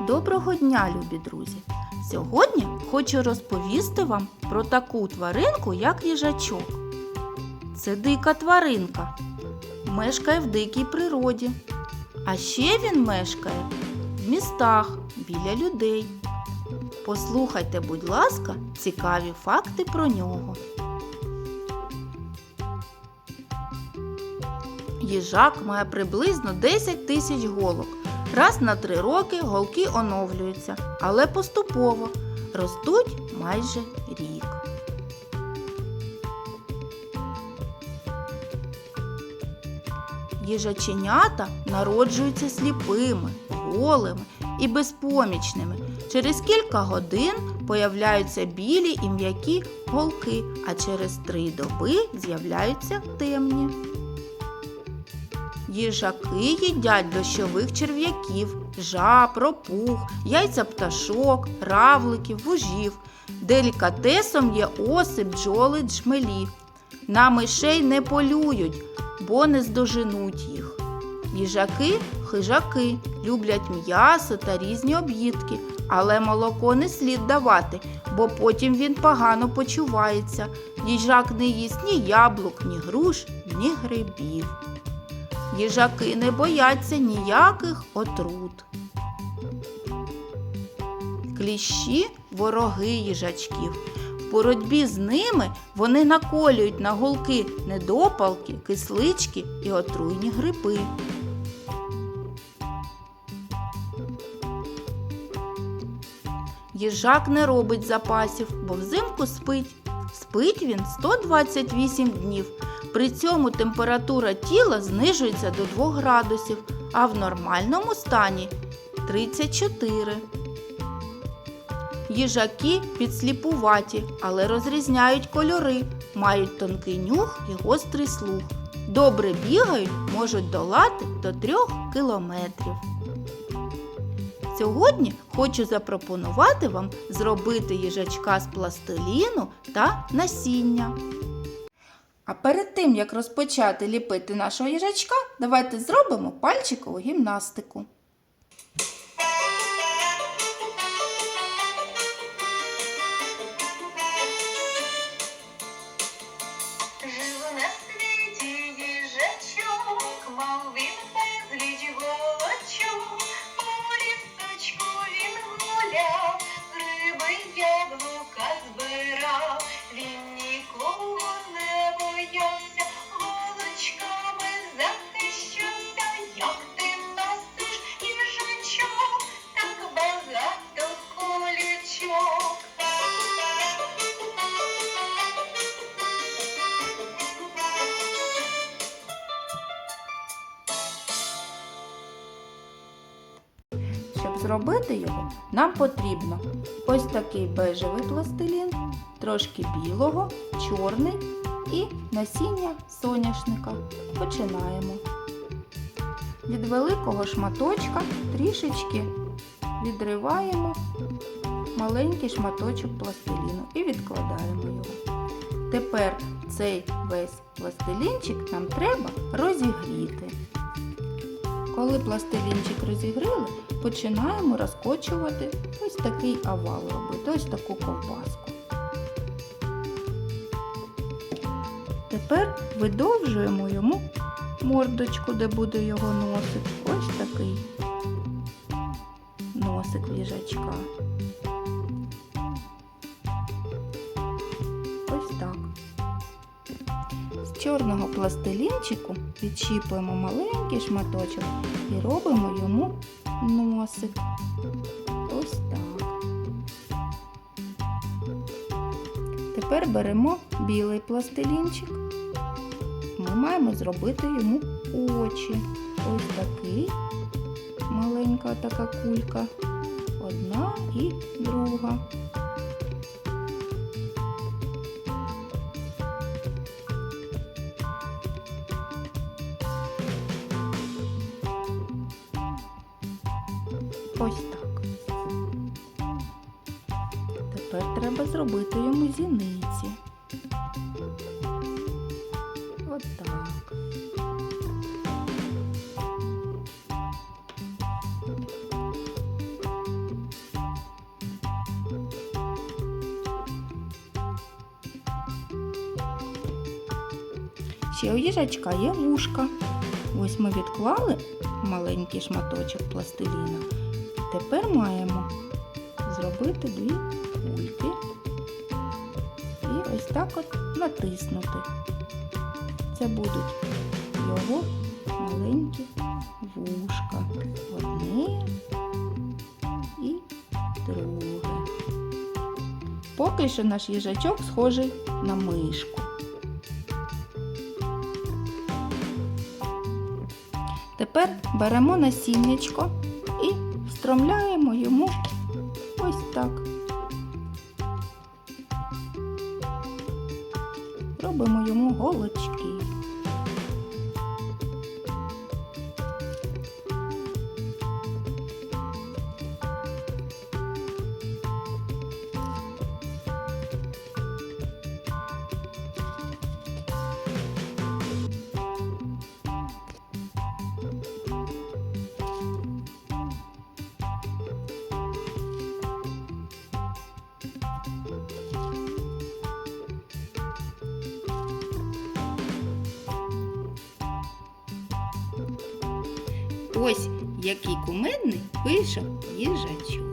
Доброго дня, любі друзі! Сьогодні хочу розповісти вам про таку тваринку, як їжачок. Це дика тваринка. Мешкає в дикій природі. А ще він мешкає в містах біля людей. Послухайте, будь ласка, цікаві факти про нього. Їжак має приблизно 10 тисяч голок. Раз на три роки голки оновлюються, але поступово ростуть майже рік. Їжаченята народжуються сліпими, голими і безпомічними. Через кілька годин появляються білі і м'які голки, а через три доби з'являються темні. Їжаки їдять дощових черв'яків, жаб, ропух, яйця пташок, равликів, вужів. Делікатесом є оси, бджоли, джмелі. На мишей не полюють, бо не здоженуть їх. Їжаки хижаки, люблять м'ясо та різні об'їдки, але молоко не слід давати, бо потім він погано почувається. Їжак не їсть ні яблук, ні груш, ні грибів. Їжаки не бояться ніяких отрут. Кліщі вороги їжачків. В боротьбі з ними вони наколюють на голки недопалки, кислички і отруйні гриби. Їжак не робить запасів, бо взимку спить. Спить він 128 днів. При цьому температура тіла знижується до 2 градусів, а в нормальному стані 34. Їжаки підсліпуваті, але розрізняють кольори, мають тонкий нюх і гострий слух. Добре бігають, можуть долати до 3 кілометрів. Сьогодні хочу запропонувати вам зробити їжачка з пластиліну та насіння. А перед тим, як розпочати ліпити нашого їжачка, давайте зробимо пальчикову гімнастику. Щоб зробити його, нам потрібно ось такий бежевий пластилін, трошки білого, чорний і насіння соняшника. Починаємо. Від великого шматочка трішечки відриваємо маленький шматочок пластиліну і відкладаємо його. Тепер цей весь пластилінчик нам треба розігріти. Коли пластилінчик розігріли, починаємо розкочувати ось такий овал робити, ось таку ковбаску. Тепер видовжуємо йому мордочку, де буде його носик. Ось такий носик в чорного пластилінчику відчіпуємо маленький шматочок і робимо йому носик. Ось так. Тепер беремо білий пластилінчик. Ми маємо зробити йому очі. Ось такий маленька така кулька. Одна і друга. Ось так. Тепер треба зробити йому зіниці. От так. Ще у їжачка є вушка. Ось ми відклали маленький шматочок пластиліна Тепер маємо зробити дві кульки і ось так от натиснути. Це будуть його маленькі вушка. Одне і друге. Поки що наш їжачок схожий на мишку. Тепер беремо насіннячко встромляємо йому ось так. Робимо йому голочки. Ось який кумедний вийшов їжачок.